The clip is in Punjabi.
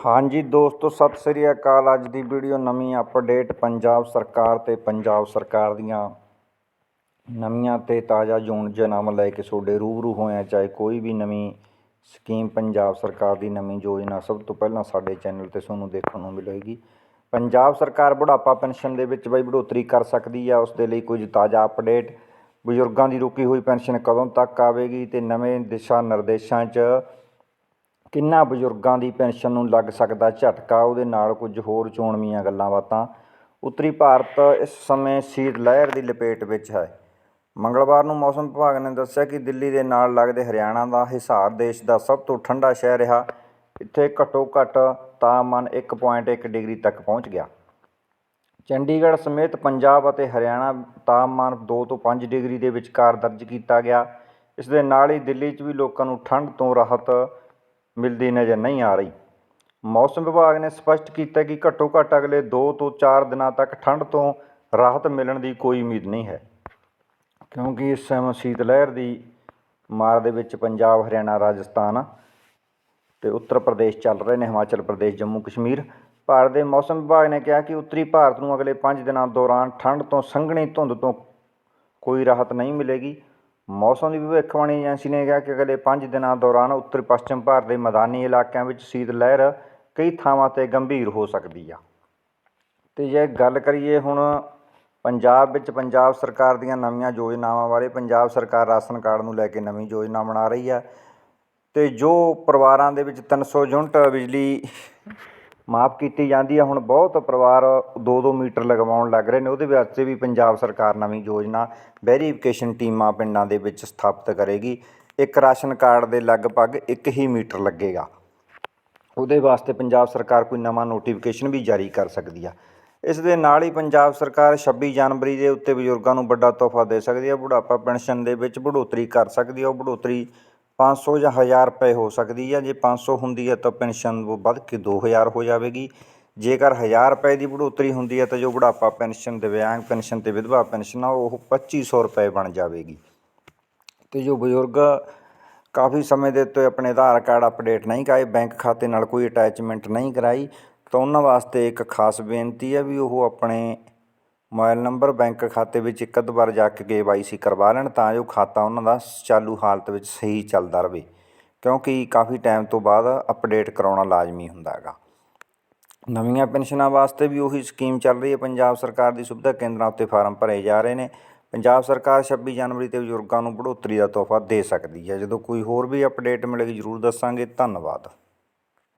ਹਾਂਜੀ ਦੋਸਤੋ, ਸਤਿ ਸ੍ਰੀ ਅਕਾਲ। ਅੱਜ ਦੀ ਵੀਡੀਓ ਨਵੀਂ ਅਪਡੇਟ ਪੰਜਾਬ ਸਰਕਾਰ ਤੇ ਪੰਜਾਬ ਸਰਕਾਰ ਦੀਆਂ। ਨਵੀਆਂ ਤੇ ਤਾਜ਼ਾ ਯੋਜਨਾਵਾਂ ਨਾਮ ਲੈ ਕੇ ਤੁਹਾਡੇ ਰੂਬਰੂ ਹੋਇਆ ਚਾਹੇ ਕੋਈ ਵੀ ਨਵੀਂ ਸਕੀਮ ਪੰਜਾਬ ਸਰਕਾਰ ਦੀ ਨਵੀਂ ਯੋਜਨਾ ਸਭ ਤੋਂ ਪਹਿਲਾਂ ਸਾਡੇ ਚੈਨਲ ਤੇ ਤੁਹਾਨੂੰ ਦੇਖਣ ਨੂੰ ਮਿਲੇਗੀ। ਪੰਜਾਬ ਸਰਕਾਰ ਬੁਢਾਪਾ ਪੈਨਸ਼ਨ ਦੇ ਵਿੱਚ ਬਈ ਬੜੋਤਰੀ ਕਰ ਸਕਦੀ ਆ। ਉਸ ਦੇ ਲਈ ਕੁਝ ਤਾਜ਼ਾ ਅਪਡੇਟ। ਬਜ਼ੁਰਗਾਂ ਦੀ ਰੁਕੀ ਹੋਈ ਪੈਨਸ਼ਨ ਕਦੋਂ ਤੱਕ ਆਵੇਗੀ ਤੇ ਨਵੇਂ ਦਿਸ਼ਾ ਨਿਰਦੇਸ਼ਾਂ 'ਚ ਕਿੰਨਾ ਬਜ਼ੁਰਗਾਂ ਦੀ ਪੈਨਸ਼ਨ ਨੂੰ ਲੱਗ ਸਕਦਾ ਝਟਕਾ? ਉਹਦੇ ਨਾਲ ਕੁਝ ਹੋਰ ਚੋਣਵੀਆਂ ਗੱਲਾਂ ਬਾਤਾਂ। ਉੱਤਰੀ ਭਾਰਤ ਇਸ ਸਮੇਂ ਸ਼ੀਤ ਲਹਿਰ ਦੀ ਲਪੇਟ ਵਿੱਚ ਹੈ। ਮੰਗਲਵਾਰ ਨੂੰ ਮੌਸਮ ਵਿਭਾਗ ਨੇ ਦੱਸਿਆ ਕਿ ਦਿੱਲੀ ਦੇ ਨਾਲ ਲੱਗਦੇ ਹਰਿਆਣਾ ਦਾ ਹਿਸਾਰ ਦੇਸ਼ ਦਾ ਸਭ ਤੋਂ ਠੰਡਾ ਸ਼ਹਿਰ ਰਿਹਾ। ਇੱਥੇ ਘੱਟੋ ਘੱਟ ਤਾਪਮਾਨ 1.1 ਡਿਗਰੀ ਤੱਕ ਪਹੁੰਚ ਗਿਆ। ਚੰਡੀਗੜ੍ਹ ਸਮੇਤ ਪੰਜਾਬ ਅਤੇ ਹਰਿਆਣਾ ਤਾਪਮਾਨ 2 ਤੋਂ 5 ਡਿਗਰੀ ਦੇ ਵਿਚਕਾਰ ਦਰਜ ਕੀਤਾ ਗਿਆ। ਇਸ ਦੇ ਨਾਲ ਹੀ ਦਿੱਲੀ 'ਚ ਵੀ ਲੋਕਾਂ ਨੂੰ ਠੰਡ ਤੋਂ ਰਾਹਤ ਮਿਲਦੀ ਨਜ਼ਰ ਨਹੀਂ ਆ ਰਹੀ। ਮੌਸਮ ਵਿਭਾਗ ਨੇ ਸਪਸ਼ਟ ਕੀਤਾ ਕਿ ਘੱਟੋ ਘੱਟ ਅਗਲੇ 2 ਤੋਂ 4 ਦਿਨਾਂ ਤੱਕ ਠੰਡ ਤੋਂ ਰਾਹਤ ਮਿਲਣ ਦੀ ਕੋਈ ਉਮੀਦ ਨਹੀਂ ਹੈ। ਕਿਉਂਕਿ ਇਸ ਸਮੇਂ ਸ਼ੀਤ ਲਹਿਰ ਦੀ ਮਾਰ ਦੇ ਵਿੱਚ ਪੰਜਾਬ, ਹਰਿਆਣਾ, ਰਾਜਸਥਾਨ ਤੇ ਉੱਤਰ ਪ੍ਰਦੇਸ਼ ਚੱਲ ਰਹੇ ਨੇ, ਹਿਮਾਚਲ ਪ੍ਰਦੇਸ਼, ਜੰਮੂ, ਕਸ਼ਮੀਰ। ਭਾਰਤ ਦੇ ਮੌਸਮ ਵਿਭਾਗ ਨੇ ਕਿਹਾ ਕਿ ਉੱਤਰੀ ਭਾਰਤ ਨੂੰ ਅਗਲੇ 5 ਦਿਨਾਂ ਦੌਰਾਨ ਠੰਡ ਤੋਂ ਸੰਘਣੀ ਧੁੰਦ ਤੋਂ ਕੋਈ ਰਾਹਤ ਨਹੀਂ ਮਿਲੇਗੀ। ਮੌਸਮ ਦੀ ਭਵਿੱਖਬਾਣੀ ਏਜੰਸੀ ਨੇ ਕਿਹਾ ਕਿ ਅਗਲੇ 5 ਦਿਨਾਂ ਦੌਰਾਨ ਉੱਤਰ ਪੱਛਮ ਭਾਰਤ ਦੇ ਮੈਦਾਨੀ ਇਲਾਕਿਆਂ ਵਿੱਚ ਸ਼ੀਤ ਲਹਿਰ ਕਈ ਥਾਵਾਂ ਤੇ ਗੰਭੀਰ ਹੋ ਸਕਦੀ ਆ। ਤੇ ਜੇ ਗੱਲ ਕਰੀਏ ਹੁਣ ਪੰਜਾਬ ਵਿੱਚ, ਪੰਜਾਬ ਸਰਕਾਰ ਦੀਆਂ ਨਵੀਆਂ ਯੋਜਨਾਵਾਂ ਬਾਰੇ, ਪੰਜਾਬ ਸਰਕਾਰ ਰਾਸ਼ਨ ਕਾਰਡ ਨੂੰ ਲੈ ਕੇ ਨਵੀਂ ਯੋਜਨਾ ਬਣਾ ਰਹੀ ਹੈ ਤੇ ਜੋ ਪਰਿਵਾਰਾਂ ਦੇ ਵਿੱਚ 300 ਯੂਨਿਟ ਬਿਜਲੀ ਮਾਫ ਕੀਤੀ ਜਾਂਦੀ ਹੈ। ਹੁਣ ਬਹੁਤ ਪਰਿਵਾਰ 2-2 ਮੀਟਰ ਲਗਵਾਉਣ ਲੱਗ ਰਹੇ ਨੇ। ਉਹਦੇ ਵਾਸਤੇ ਵੀ ਪੰਜਾਬ ਸਰਕਾਰ ਨਵੀਂ ਯੋਜਨਾ ਵੈਰੀਫਿਕੇਸ਼ਨ ਟੀਮਾਂ ਪਿੰਡਾਂ ਦੇ ਵਿੱਚ ਸਥਾਪਿਤ ਕਰੇਗੀ। ਇੱਕ ਰਾਸ਼ਨ ਕਾਰਡ ਦੇ ਲਗਭਗ 1 ਹੀ ਮੀਟਰ ਲੱਗੇਗਾ। ਉਹਦੇ ਵਾਸਤੇ ਪੰਜਾਬ ਸਰਕਾਰ ਕੋਈ ਨਵਾਂ ਨੋਟੀਫਿਕੇਸ਼ਨ ਵੀ ਜਾਰੀ ਕਰ ਸਕਦੀ ਆ। ਇਸ ਦੇ ਨਾਲ ਹੀ ਪੰਜਾਬ ਸਰਕਾਰ 26 ਜਨਵਰੀ ਦੇ ਉੱਤੇ ਬਜ਼ੁਰਗਾਂ ਨੂੰ ਵੱਡਾ ਤੋਹਫਾ ਦੇ ਸਕਦੀ ਆ। ਬੁਢਾਪਾ ਪੈਨਸ਼ਨ ਦੇ ਵਿੱਚ ਬੜੋਤਰੀ ਕਰ ਸਕਦੀ ਆ। ਉਹ ਬੜੋਤਰੀ 500 ਜਾਂ 1000 ਰੁਪਏ ਹੋ ਸਕਦੀ ਹੈ ਜੇ 500 ਹੁੰਦੀ ਹੈ ਤਾਂ ਪੈਨਸ਼ਨ ਵੱਧ ਕੇ 2000 ਹੋ ਜਾਵੇਗੀ। ਜੇਕਰ 1000 ਰੁਪਏ ਦੀ ਬੜੋਤਰੀ ਹੁੰਦੀ ਹੈ ਤਾਂ ਜੋ ਬੁਢਾਪਾ ਪੈਨਸ਼ਨ ਦਿਵਿਆਂਗ ਪੈਨਸ਼ਨ ਤੇ ਵਿਧਵਾ ਪੈਨਸ਼ਨ ਆ, ਉਹ 2500 ਰੁਪਏ ਬਣ ਜਾਵੇਗੀ। ਤੇ ਜੋ ਬਜ਼ੁਰਗ ਕਾਫੀ ਸਮੇਂ ਦੇ ਤੋਂ ਆਪਣੇ ਆਧਾਰ ਕਾਰਡ ਅਪਡੇਟ ਨਹੀਂ ਕਰਾਏ, ਬੈਂਕ ਖਾਤੇ ਨਾਲ ਕੋਈ ਅਟੈਚਮੈਂਟ ਨਹੀਂ ਕਰਾਈ, ਤਾਂ ਉਹਨਾਂ ਵਾਸਤੇ ਇੱਕ ਖਾਸ ਬੇਨਤੀ ਹੈ ਵੀ ਉਹ ਆਪਣੇ ਮੋਬਾਈਲ ਨੰਬਰ ਬੈਂਕ ਖਾਤੇ ਵਿੱਚ ਇੱਕ ਅੱਧ ਵਾਰ ਜਾ ਕੇ ਕੇਵਾਈਸੀ ਕਰਵਾ ਲੈਣ ਤਾਂ ਜੋ ਖਾਤਾ ਉਹਨਾਂ ਦਾ ਚਾਲੂ ਹਾਲਤ ਵਿੱਚ ਸਹੀ ਚੱਲਦਾ ਰਹੇ ਕਿਉਂਕਿ ਕਾਫੀ ਟਾਈਮ ਤੋਂ ਬਾਅਦ ਅਪਡੇਟ ਕਰਾਉਣਾ ਲਾਜ਼ਮੀ ਹੁੰਦਾ ਹੈਗਾ। ਨਵੀਆਂ ਪੈਨਸ਼ਨਾਂ ਵਾਸਤੇ ਵੀ ਉਹੀ ਸਕੀਮ ਚੱਲ ਰਹੀ ਹੈ। ਪੰਜਾਬ ਸਰਕਾਰ ਦੀ ਸੁਵਿਧਾ ਕੇਂਦਰਾਂ ਉੱਤੇ ਫਾਰਮ ਭਰੇ ਜਾ ਰਹੇ ਨੇ। ਪੰਜਾਬ ਸਰਕਾਰ 26 ਜਨਵਰੀ ਤੇ ਬਜ਼ੁਰਗਾਂ ਨੂੰ ਬੜੋਤਰੀ ਦਾ ਤੋਹਫਾ ਦੇ ਸਕਦੀ ਹੈ। ਜਦੋਂ ਕੋਈ ਹੋਰ ਵੀ ਅਪਡੇਟ ਮਿਲੇਗੀ, ਜ਼ਰੂਰ ਦੱਸਾਂਗੇ। ਧੰਨਵਾਦ।